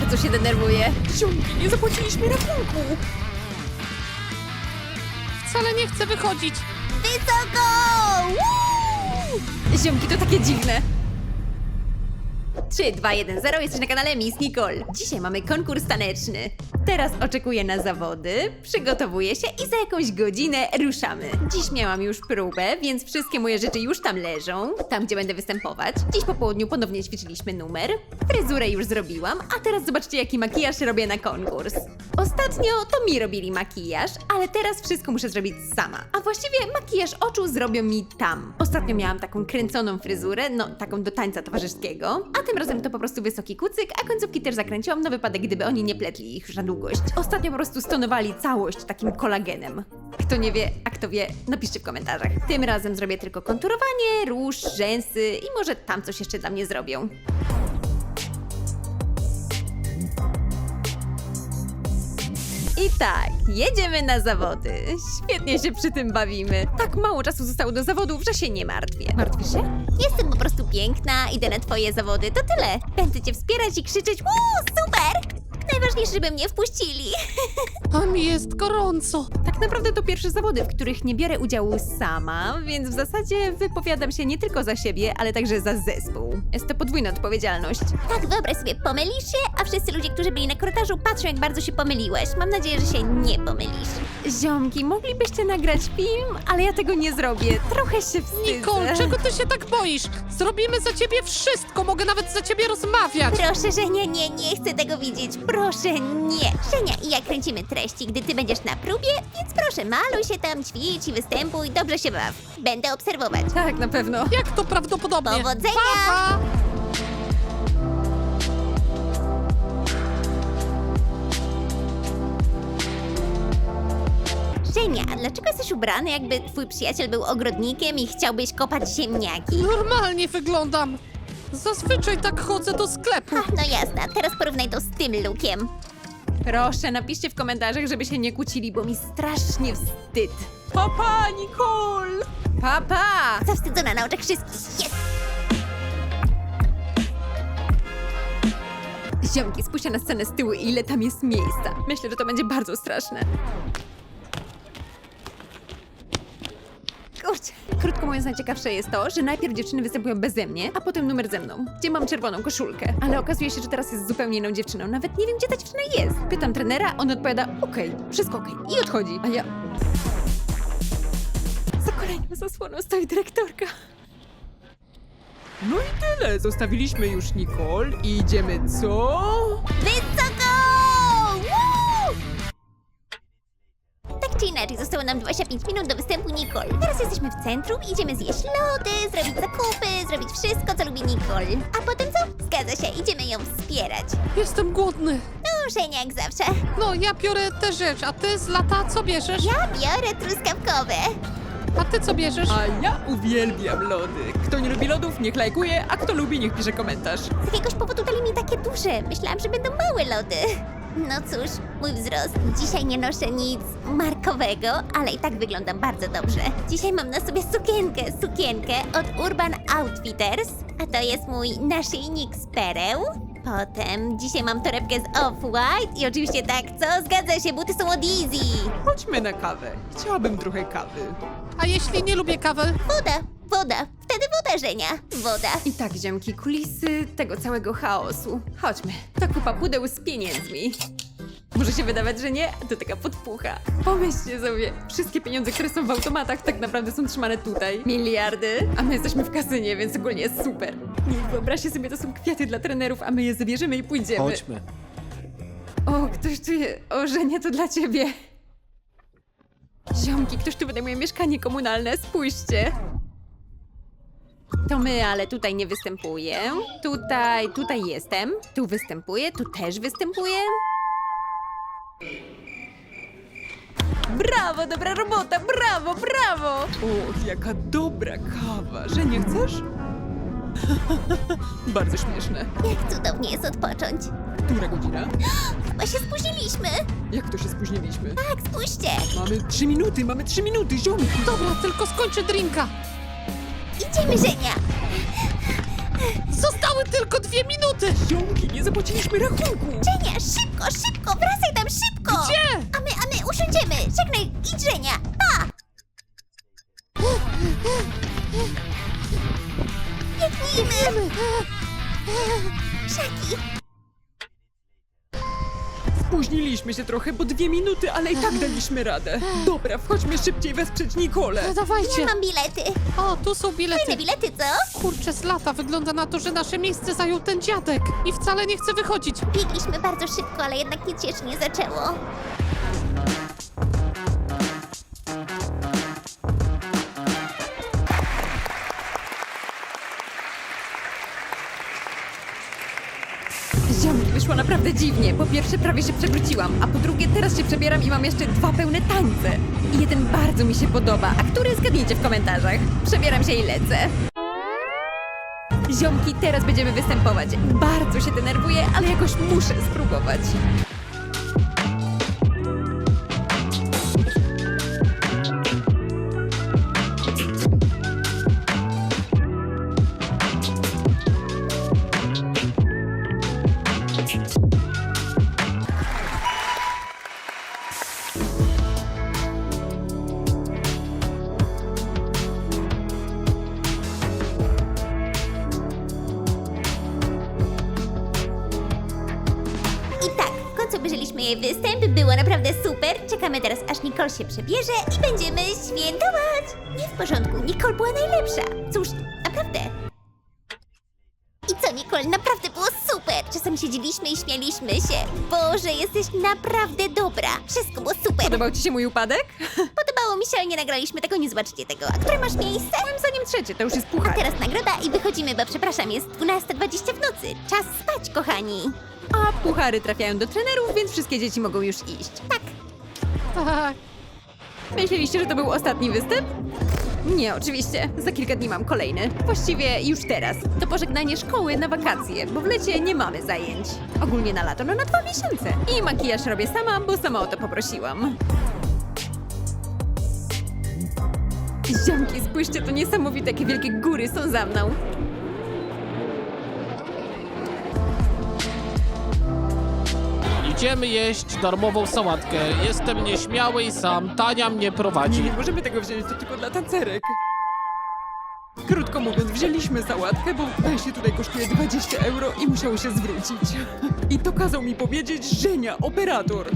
Bardzo się denerwuję. Ziomki, nie zapłaciliśmy rachunku! Wcale nie chcę wychodzić. Wysoko! Woo! Ziomki, to takie dziwne. 3, 2, 1, 0, jesteś na kanale Miss Nicole. Dzisiaj mamy konkurs taneczny. Teraz oczekuję na zawody, przygotowuję się i za jakąś godzinę ruszamy. Dziś miałam już próbę, więc wszystkie moje rzeczy już tam leżą, tam gdzie będę występować. Dziś po południu ponownie ćwiczyliśmy numer, fryzurę już zrobiłam, a teraz zobaczcie jaki makijaż robię na konkurs. Ostatnio to mi robili makijaż, ale teraz wszystko muszę zrobić sama. A właściwie makijaż oczu zrobią mi tam. Ostatnio miałam taką kręconą fryzurę, no taką do tańca towarzyskiego, a tym razem to po prostu wysoki kucyk, a końcówki też zakręciłam na wypadek, gdyby oni nie pletli ich już na długość. Ostatnio po prostu stonowali całość takim kolagenem. Kto nie wie, a kto wie, napiszcie w komentarzach. Tym razem zrobię tylko konturowanie, róż, rzęsy i może tam coś jeszcze dla mnie zrobią. I tak, jedziemy na zawody. Świetnie się przy tym bawimy. Tak mało czasu zostało do zawodów, że się nie martwię. Martwisz się? Jestem po prostu piękna, idę na twoje zawody, to tyle. Będę cię wspierać i krzyczeć, uuu, super! Najważniejsze, żeby mnie wpuścili. A mi jest gorąco. Tak naprawdę to pierwsze zawody, w których nie biorę udziału sama, więc w zasadzie wypowiadam się nie tylko za siebie, ale także za zespół. Jest to podwójna odpowiedzialność. Tak, wyobraź sobie, pomylisz się, a wszyscy ludzie, którzy byli na korytarzu patrzą, jak bardzo się pomyliłeś. Mam nadzieję, że się nie pomylisz. Ziomki, moglibyście nagrać film, ale ja tego nie zrobię. Trochę się wstydzę. Nicole, czego ty się tak boisz? Zrobimy za ciebie wszystko, mogę nawet za ciebie rozmawiać. Proszę, Żenia, nie, nie chcę tego widzieć. Proszę, nie. Żenia i ja kręcimy treści, gdy ty będziesz na próbie, więc proszę, maluj się tam, ćwicz i występuj, dobrze się baw. Będę obserwować. Tak, na pewno. Jak to prawdopodobnie? Powodzenia! Pa, pa. Żenia, a dlaczego jesteś ubrany, jakby twój przyjaciel był ogrodnikiem i chciałbyś kopać ziemniaki? Normalnie wyglądam. Zazwyczaj tak chodzę do sklepu. Ach, no jasne, teraz porównaj to z tym lookiem. Proszę, napiszcie w komentarzach, żeby się nie kłócili, bo mi strasznie wstyd. Papa, Nicole! Papa! Zawstydzona na oczach wszystkich. Jest! Ziomki, spójrzcie na scenę z tyłu i ile tam jest miejsca. Myślę, że to będzie bardzo straszne. Kurczę. Krótko mówiąc, najciekawsze jest to, że najpierw dziewczyny występują beze mnie, a potem numer ze mną, gdzie mam czerwoną koszulkę. Ale okazuje się, że teraz jest zupełnie inną dziewczyną. Nawet nie wiem, gdzie ta dziewczyna jest. Pytam trenera, on odpowiada, okej, wszystko okej. I odchodzi. A ja... Za kolejną zasłoną stoi dyrektorka. No i tyle, zostawiliśmy już Nicole i idziemy co? Wysoko! Nam 25 minut do występu Nicole. Teraz jesteśmy w centrum, idziemy zjeść lody, zrobić zakupy, zrobić wszystko, co lubi Nicole. A potem co? Zgadza się, idziemy ją wspierać. Jestem głodny. No, Żenia jak zawsze. No, ja biorę tę rzecz, a ty z lata co bierzesz? Ja biorę truskawkowe. A ty co bierzesz? A ja uwielbiam lody. Kto nie lubi lodów, niech lajkuje, a kto lubi, niech pisze komentarz. Z jakiegoś powodu dali mi takie duże. Myślałam, że będą małe lody. No cóż, mój wzrost. Dzisiaj nie noszę nic markowego, ale i tak wyglądam bardzo dobrze. Dzisiaj mam na sobie sukienkę, sukienkę od Urban Outfitters, a to jest mój naszyjnik z pereł. Potem dzisiaj mam torebkę z Off-White i oczywiście tak, co? Zgadza się, buty są od Easy. Chodźmy na kawę. Chciałabym trochę kawy. A jeśli nie lubię kawy? Woda, woda, wtedy woda, Żenia, woda. I tak, ziomki, kulisy tego całego chaosu. Chodźmy. To kupa pudeł z pieniędzmi. Może się wydawać, że nie, a to taka podpucha. Pomyślcie sobie, wszystkie pieniądze, które są w automatach, tak naprawdę są trzymane tutaj. Miliardy, a my jesteśmy w kasynie, więc ogólnie jest super. Nie, wyobraźcie sobie, to są kwiaty dla trenerów, a my je zabierzemy i pójdziemy. Chodźmy. O, ktoś tu je... O, że nie, to dla ciebie. Ziomki, ktoś tu wynajmuje mieszkanie komunalne, spójrzcie. To my, ale tutaj nie występuję. Tutaj, tutaj jestem. Tu występuję, tu też występuję. Brawo, dobra robota, brawo, brawo! O, jaka dobra kawa. Że nie chcesz? Bardzo śmieszne. Jak cudownie jest odpocząć. Która godzina? Chyba się spóźniliśmy. Jak to się spóźniliśmy? Tak, spójrzcie. Mamy trzy minuty, mamy trzy minuty, ziomki. Dobra, tylko skończę drinka. Idziemy, Żenia. Został Zostały tylko dwie minuty! Ziomki, nie zapłaciliśmy rachunku! Żenia, szybko, szybko, wracaj Spóźniliśmy się trochę, bo dwie minuty, ale i tak daliśmy radę. Dobra, wchodźmy szybciej wesprzeć Nikolę. Ja Dawajcie! mam bilety. O, tu są Fajne bilety. bilety, co? Kurczę, z lata wygląda na to, że nasze miejsce zajął ten dziadek i wcale nie chce wychodzić. Biegliśmy bardzo szybko, ale jednak nic się jeszcze nie zaczęło. Wyszło naprawdę dziwnie. Po pierwsze prawie się przewróciłam, a po drugie teraz się przebieram i mam jeszcze dwa pełne tańce. I jeden bardzo mi się podoba, a który zgadnijcie w komentarzach. Przebieram się i lecę. Ziomki, teraz będziemy występować. Bardzo się denerwuję, ale jakoś muszę spróbować. Występ, było naprawdę super. Czekamy teraz, aż Nicole się przebierze i będziemy świętować. Nie w porządku, Nicole była najlepsza. Cóż, naprawdę. I co, Nicole, naprawdę było super. Czasem siedzieliśmy i śmialiśmy się. Boże, jesteś naprawdę dobra. Wszystko było super. Podobał ci się mój upadek? Podobało mi się, ale nie nagraliśmy tego, nie zobaczycie tego. A które masz miejsce? Moim zdaniem trzecie, to już jest A puchar. teraz nagroda i wychodzimy, bo przepraszam, jest 12.20 w nocy. Czas spać, kochani. A puchary trafiają do trenerów, więc wszystkie dzieci mogą już iść. Tak, Tak. Myśleliście, że to był ostatni występ? Nie, oczywiście. Za kilka dni mam kolejny. Właściwie już teraz. To pożegnanie szkoły na wakacje, bo w lecie nie mamy zajęć. Ogólnie na lato, no na dwa miesiące. I makijaż robię sama, bo sama o to poprosiłam. Ziomki, spójrzcie, to niesamowite, jakie wielkie góry są za mną. Idziemy jeść darmową sałatkę. Jestem nieśmiały i sam. Tania mnie Nie, prowadzi. nie możemy tego wziąć, to tylko dla tancerek. Krótko mówiąc, wzięliśmy sałatkę, bo wejście tutaj kosztuje 20 euro i musiało się zwrócić. I to kazał mi powiedzieć Żenia, operator.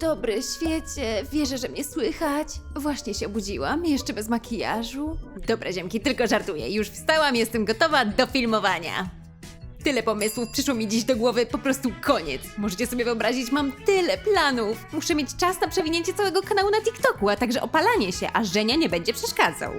Dobry, świecie. Wierzę, że mnie słychać. Właśnie się obudziłam, jeszcze bez makijażu. Dobra, ziemki, tylko żartuję. Już wstałam, jestem gotowa do filmowania. Tyle pomysłów przyszło mi dziś do głowy, po prostu koniec. Możecie sobie wyobrazić, mam tyle planów. Muszę mieć czas na przewinięcie całego kanału na TikToku, a także opalanie się, a Żenia nie będzie przeszkadzał.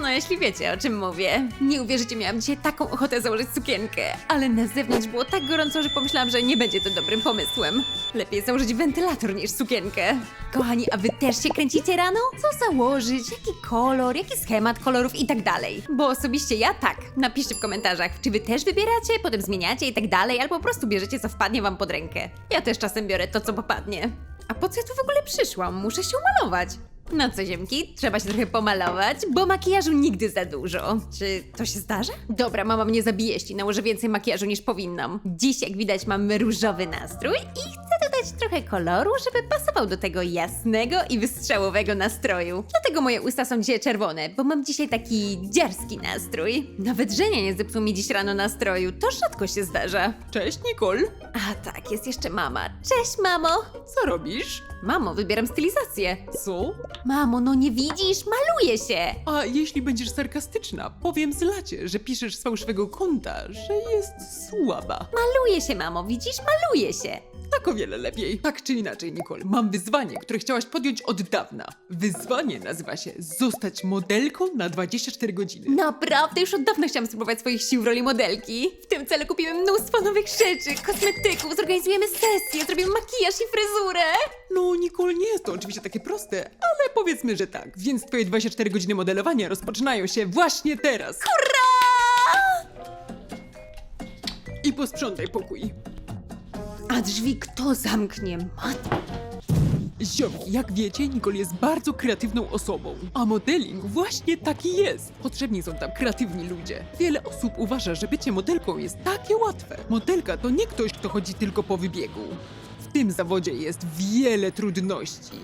No, jeśli wiecie, o czym mówię. Nie uwierzycie, miałam dzisiaj taką ochotę założyć sukienkę, ale na zewnątrz było tak gorąco, że pomyślałam, że nie będzie to dobrym pomysłem. Lepiej założyć wentylator niż sukienkę. Kochani, a wy też się kręcicie rano? Co założyć? Jaki kolor? Jaki schemat kolorów i tak dalej? Bo osobiście ja tak. Napiszcie w komentarzach, czy wy też wybieracie, potem zmieniacie i tak dalej, albo po prostu bierzecie, co wpadnie wam pod rękę. Ja też czasem biorę to, co popadnie. A po co ja tu w ogóle przyszłam? Muszę się umalować. No co, ziemki? Trzeba się trochę pomalować, bo makijażu nigdy za dużo. Czy to się zdarza? Dobra, mama mnie zabije, jeśli nałożę więcej makijażu niż powinnam. Dziś, jak widać, mam różowy nastrój i chcę dodać trochę koloru, żeby pasował do tego jasnego i wystrzałowego nastroju. Dlatego moje usta są dzisiaj czerwone, bo mam dzisiaj taki dziarski nastrój. Nawet Żenia nie zepsuł mi dziś rano nastroju, to rzadko się zdarza. Cześć, Nicole. A tak, jest jeszcze mama. Cześć, mamo! Co robisz? Mamo, wybieram stylizację. Co? Mamo, no nie widzisz? Maluję się. A jeśli będziesz sarkastyczna, powiem zlacie, że piszesz z fałszywego konta, że jest słaba. Maluję się, mamo, widzisz? Maluję się. Tak o wiele lepiej. Tak czy inaczej, Nicole, mam wyzwanie, które chciałaś podjąć od dawna. Wyzwanie nazywa się zostać modelką na 24 godziny. Naprawdę już od dawna chciałam spróbować swoich sił w roli modelki. W tym celu kupimy mnóstwo nowych rzeczy, kosmetyków, zorganizujemy sesję, zrobimy makijaż i fryzurę. No, Nicole, nie jest to oczywiście takie proste, ale powiedzmy, że tak. Więc twoje 24 godziny modelowania rozpoczynają się właśnie teraz. I posprzątaj pokój. A drzwi kto zamknie? Mat... Ziomi, jak wiecie, Nicole jest bardzo kreatywną osobą, a modeling właśnie taki jest. Potrzebni są tam kreatywni ludzie. Wiele osób uważa, że bycie modelką jest takie łatwe. Modelka to nie ktoś, kto chodzi tylko po wybiegu. W tym zawodzie jest wiele trudności.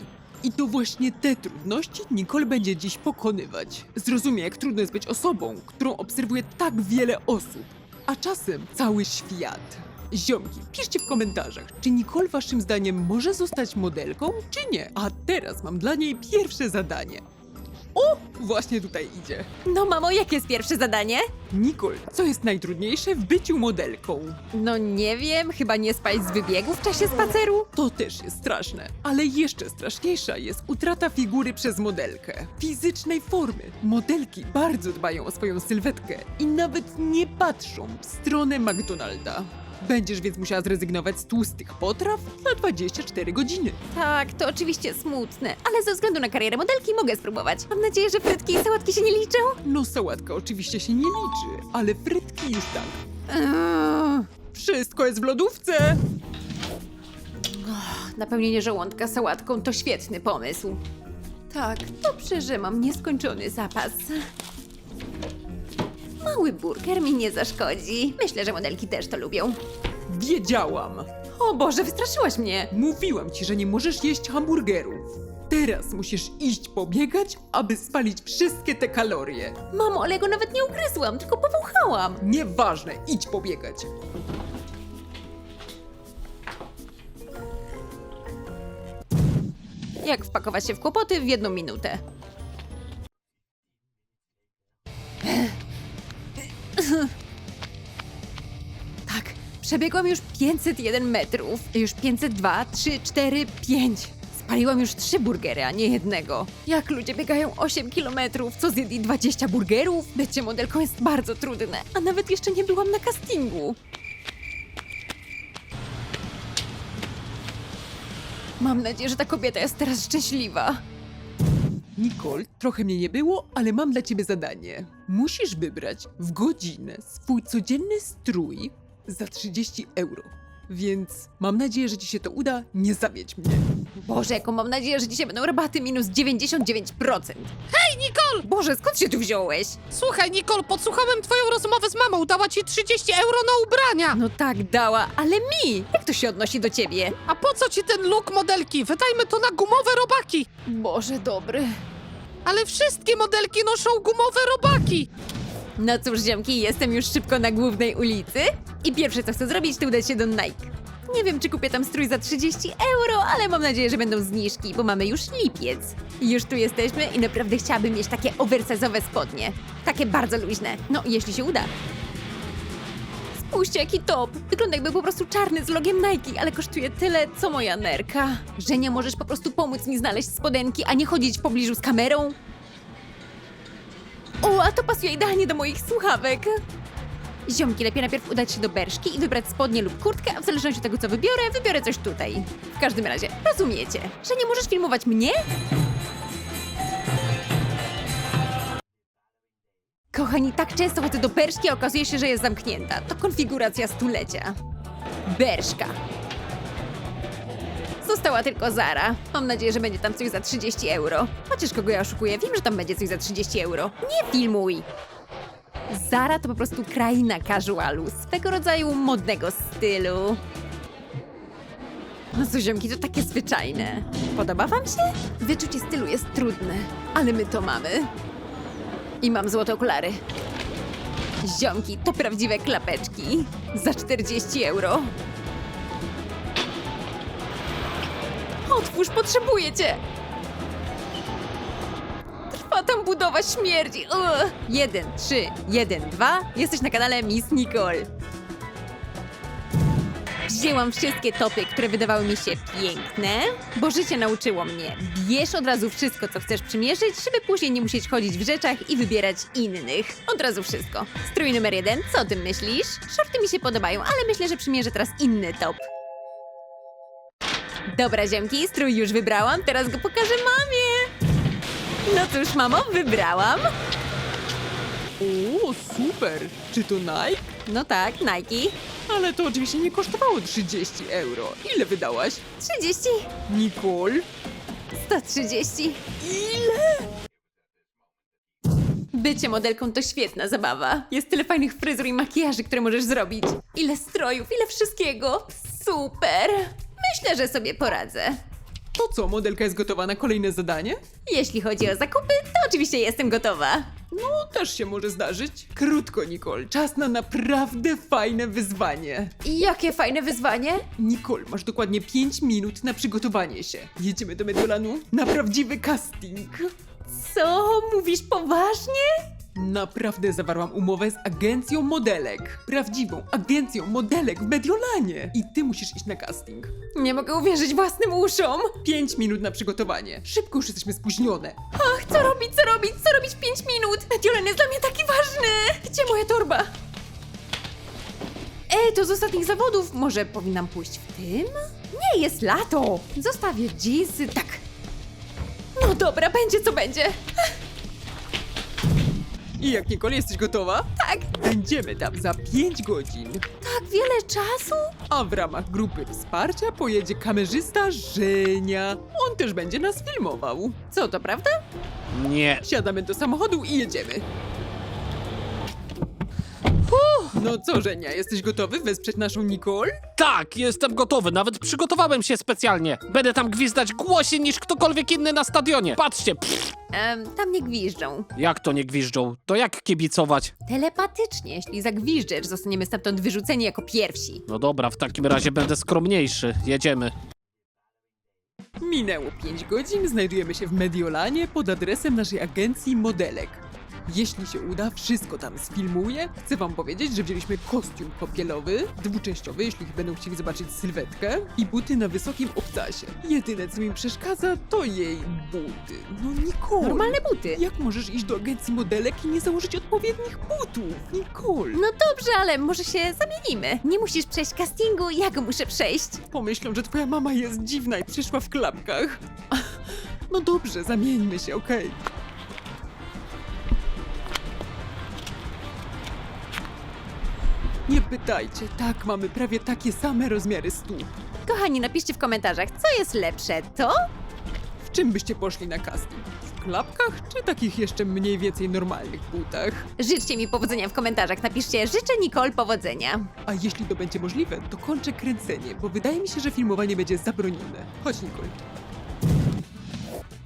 I to właśnie te trudności Nicole będzie dziś pokonywać. Zrozumie, jak trudno jest być osobą, którą obserwuje tak wiele osób, a czasem cały świat. Ziomki, piszcie w komentarzach, czy Nicole waszym zdaniem może zostać modelką, czy nie? A teraz mam dla niej pierwsze zadanie. O, właśnie tutaj idzie. No mamo, jakie jest pierwsze zadanie? Nicole, co jest najtrudniejsze w byciu modelką? No nie wiem, chyba nie spać z wybiegu w czasie spaceru? To też jest straszne, ale jeszcze straszniejsza jest utrata figury przez modelkę. Fizycznej formy. Modelki bardzo dbają o swoją sylwetkę i nawet nie patrzą w stronę McDonalda. Będziesz więc musiała zrezygnować z tłustych potraw na 24 godziny. Tak, to oczywiście smutne, ale ze względu na karierę modelki mogę spróbować. Mam nadzieję, że frytki i sałatki się nie liczą. No sałatka oczywiście się nie liczy, ale frytki już tak. Eee, Wszystko jest w lodówce! Napełnienie żołądka sałatką to świetny pomysł. Tak, dobrze, że mam nieskończony zapas. Mały burger mi nie zaszkodzi. Myślę, że modelki też to lubią. Wiedziałam! O Boże, wystraszyłaś mnie! Mówiłam ci, że nie możesz jeść hamburgerów. Teraz musisz iść pobiegać, aby spalić wszystkie te kalorie. Mamo, ale ja go nawet nie ugryzłam, tylko powąchałam. Nieważne, idź pobiegać. Jak wpakować się w kłopoty w jedną minutę? Przebiegłam już 501 metrów. Już 502, 3, 4, 5. Spaliłam już trzy burgery, a nie jednego. Jak ludzie biegają 8 kilometrów, co zjedli 20 burgerów? Bycie modelką jest bardzo trudne, a nawet jeszcze nie byłam na castingu. Mam nadzieję, że ta kobieta jest teraz szczęśliwa. Nicole, trochę mnie nie było, ale mam dla ciebie zadanie. Musisz wybrać w godzinę swój codzienny strój za 30 euro. Więc mam nadzieję, że ci się to uda. Nie zawiedź mnie. Boże, jaką mam nadzieję, że dzisiaj będą rabaty minus 99%. Hej, Nicole! Boże, skąd się tu wziąłeś? Słuchaj, Nicole, podsłuchałem twoją rozmowę z mamą. Dała ci 30 euro na ubrania. No tak, dała, ale mi! Jak to się odnosi do ciebie? A po co ci ten look modelki? Wydajmy to na gumowe robaki. Boże, dobry. Ale wszystkie modelki noszą gumowe robaki. No cóż, ziomki, jestem już szybko na głównej ulicy i pierwsze co chcę zrobić, to udać się do Nike. Nie wiem, czy kupię tam strój za 30 euro, ale mam nadzieję, że będą zniżki, bo mamy już lipiec. Już tu jesteśmy i naprawdę chciałabym mieć takie oversize'owe spodnie. Takie bardzo luźne. No, jeśli się uda. Spójrzcie, jaki top! Wygląda jakby po prostu czarny z logiem Nike, ale kosztuje tyle, co moja nerka. Że nie możesz po prostu pomóc mi znaleźć spodenki, a nie chodzić w pobliżu z kamerą? O, a to pasuje idealnie do moich słuchawek. Ziomki, lepiej najpierw udać się do Berszki i wybrać spodnie lub kurtkę, a w zależności od tego, co wybiorę, wybiorę coś tutaj. W każdym razie, rozumiecie, że nie możesz filmować mnie? Kochani, tak często chodzę do Berszki, a okazuje się, że jest zamknięta. To konfiguracja stulecia. Berszka. Została tylko Zara. Mam nadzieję, że będzie tam coś za 30 euro. Chociaż kogo ja oszukuję, wiem, że tam będzie coś za 30 euro. Nie filmuj! Zara to po prostu kraina casualu, swego rodzaju modnego stylu. No co, ziomki, to takie zwyczajne. Podoba wam się? Wyczucie stylu jest trudne, ale my to mamy. I mam złote okulary. Ziomki, to prawdziwe klapeczki. Za 40 euro. Otwórz, potrzebuję cię! Trwa tam budowa śmierci. Ugh. Jeden, trzy, jeden, dwa. Jesteś na kanale Miss Nicole. Wzięłam wszystkie topy, które wydawały mi się piękne, bo życie nauczyło mnie. Bierz od razu wszystko, co chcesz przymierzyć, żeby później nie musieć chodzić w rzeczach i wybierać innych. Od razu wszystko. Strój numer jeden, co o tym myślisz? Shorty mi się podobają, ale myślę, że przymierzę teraz inny top. Dobra, ziemki, strój już wybrałam, teraz go pokażę mamie. No cóż, mamo, wybrałam. O, super! Czy to Nike? No tak, Nike. Ale to oczywiście nie kosztowało 30 euro. Ile wydałaś? 30, Nicole? 130. Ile? Bycie modelką to świetna zabawa. Jest tyle fajnych fryzur i makijaży, które możesz zrobić. Ile strojów, ile wszystkiego. Super! Myślę, że sobie poradzę. To co, modelka jest gotowa na kolejne zadanie? Jeśli chodzi o zakupy, to oczywiście jestem gotowa. No, też się może zdarzyć. Krótko, Nicole. Czas na naprawdę fajne wyzwanie. Jakie fajne wyzwanie? Nicole, masz dokładnie 5 minut na przygotowanie się. Jedziemy do Mediolanu na prawdziwy casting. Co? Mówisz poważnie? Naprawdę zawarłam umowę z agencją modelek. Prawdziwą agencją modelek w Mediolanie. I ty musisz iść na casting. Nie mogę uwierzyć własnym uszom. 5 minut na przygotowanie. Szybko już jesteśmy spóźnione. Ach, co robić, co robić, co robić 5 minut? Mediolan jest dla mnie taki ważny. Gdzie moja torba? Ej, to z ostatnich zawodów. Może powinnam pójść w tym? Nie, jest lato. Zostawię jeansy, tak. No dobra, będzie co będzie. I jak Nicole, jesteś gotowa? Tak, Będziemy tam za 5 godzin. tak wiele czasu? A w ramach grupy wsparcia pojedzie kamerzysta Żenia. On też będzie nas filmował. Co, to prawda? Nie. Siadamy do samochodu i jedziemy. No co, Żenia, jesteś gotowy wesprzeć naszą Nicole? Tak, jestem gotowy, nawet przygotowałem się specjalnie. Będę tam gwizdać głośniej niż ktokolwiek inny na stadionie. Patrzcie, pff, Em, tam nie gwiżdżą. jak to nie gwiżdżą? To jak kibicować? Telepatycznie, jeśli zagwiżdżesz, zostaniemy stamtąd wyrzuceni jako pierwsi. No dobra, w takim razie będę skromniejszy. Jedziemy. Minęło 5 godzin, znajdujemy się w Mediolanie pod adresem naszej agencji modelek. Jeśli się uda, wszystko tam sfilmuję. Chcę wam powiedzieć, że wzięliśmy kostium popielowy, dwuczęściowy, jeśli będą chcieli zobaczyć sylwetkę, i buty na wysokim obcasie. Jedyne, co mi przeszkadza, to jej buty. No Nicole! Normalne buty. Jak możesz iść do agencji modelek i nie założyć odpowiednich butów? Nicole! No dobrze, ale może się zamienimy. Nie musisz przejść castingu, ja go muszę przejść. Pomyślą, że twoja mama jest dziwna i przyszła w klapkach. No dobrze, zamieńmy się, okej. Nie pytajcie, tak, mamy prawie takie same rozmiary stóp. Kochani, napiszcie w komentarzach, co jest lepsze, to? W czym byście poszli na casting? W klapkach, czy takich jeszcze mniej więcej normalnych butach? Życzcie mi powodzenia w komentarzach, napiszcie życzę Nicole powodzenia. A jeśli to będzie możliwe, to kończę kręcenie, bo wydaje mi się, że filmowanie będzie zabronione. Chodź, Nicole.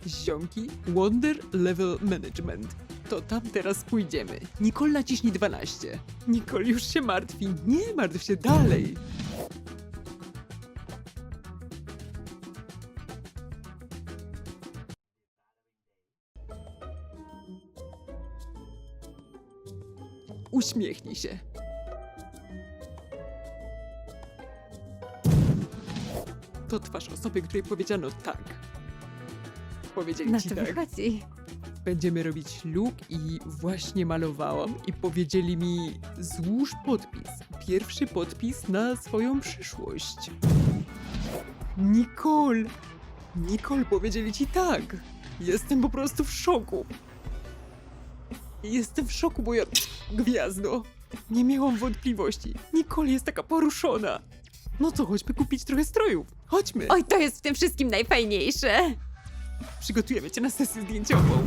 Ziomki, Wonder Level Management. To tam teraz pójdziemy. Nicole naciśnij 12. Nicole już się martwi. Nie martw się dalej. Uśmiechnij się. To twarz osoby, której powiedziano tak. Powiedzieli Na ci co tak. wychodzi? Będziemy robić look i właśnie malowałam i powiedzieli mi złóż podpis. Pierwszy podpis na swoją przyszłość. Nicole! Nicole, powiedzieli ci tak. Jestem po prostu w szoku. Jestem w szoku, bo ja... Gwiazdo! Nie miałam wątpliwości. Nicole jest taka poruszona. No co, chodźmy kupić trochę strojów. Chodźmy. Oj, to jest w tym wszystkim najfajniejsze. Przygotujemy cię na sesję zdjęciową.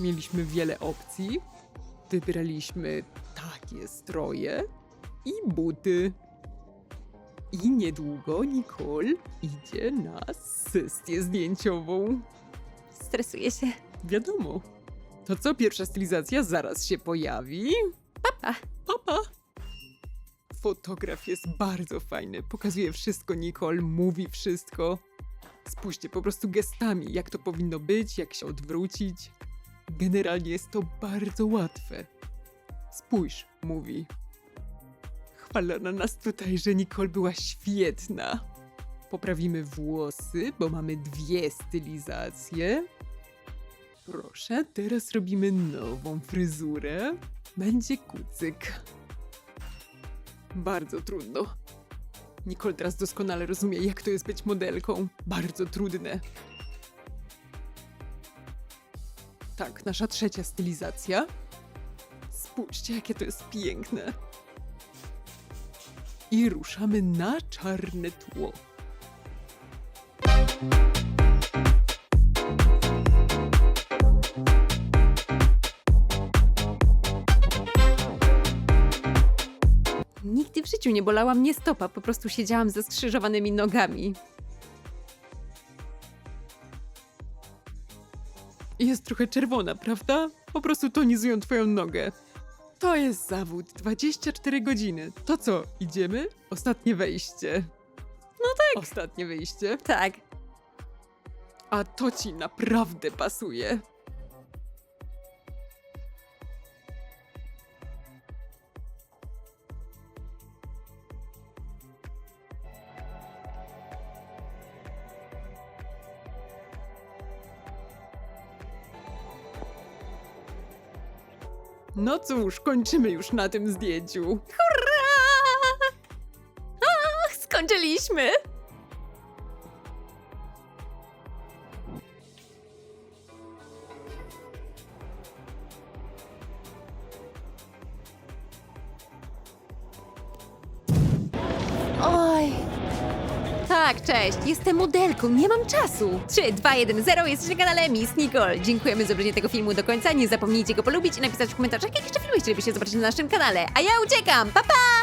Mieliśmy wiele opcji. Wybraliśmy takie stroje i buty. I niedługo Nicole idzie na sesję zdjęciową. Stresuję się. Wiadomo. To co, pierwsza stylizacja zaraz się pojawi? Papa. Papa! Fotograf jest bardzo fajny. Pokazuje wszystko, Nicole, mówi wszystko. Spójrzcie po prostu gestami, jak to powinno być, jak się odwrócić. Generalnie jest to bardzo łatwe. Spójrz, mówi. Chwala na nas tutaj, że Nicole była świetna. Poprawimy włosy, bo mamy dwie stylizacje. Proszę, teraz robimy nową fryzurę. Będzie kucyk. Bardzo trudno. Nicole teraz doskonale rozumie, jak to jest być modelką. Bardzo trudne. Tak, nasza trzecia stylizacja. Spójrzcie, jakie to jest piękne. I ruszamy na czarne tło. Nigdy w życiu nie bolała mnie stopa, po prostu siedziałam ze skrzyżowanymi nogami. Jest trochę czerwona, prawda? Po prostu tonizują twoją nogę. To jest zawód, 24 godziny. To co, idziemy? Ostatnie wejście. No tak. Ostatnie wejście. Tak. A to ci naprawdę pasuje. No cóż, kończymy już na tym zdjęciu. Hurra! Ach, skończyliśmy! Modelką, nie mam czasu. 3, 2, 1, 0, jesteś na kanale Miss Nicole. Dziękujemy za obejrzenie tego filmu do końca, nie zapomnijcie go polubić i napisać w komentarzach, jakie jeszcze filmy chcielibyście zobaczyć na naszym kanale. A ja uciekam, pa pa!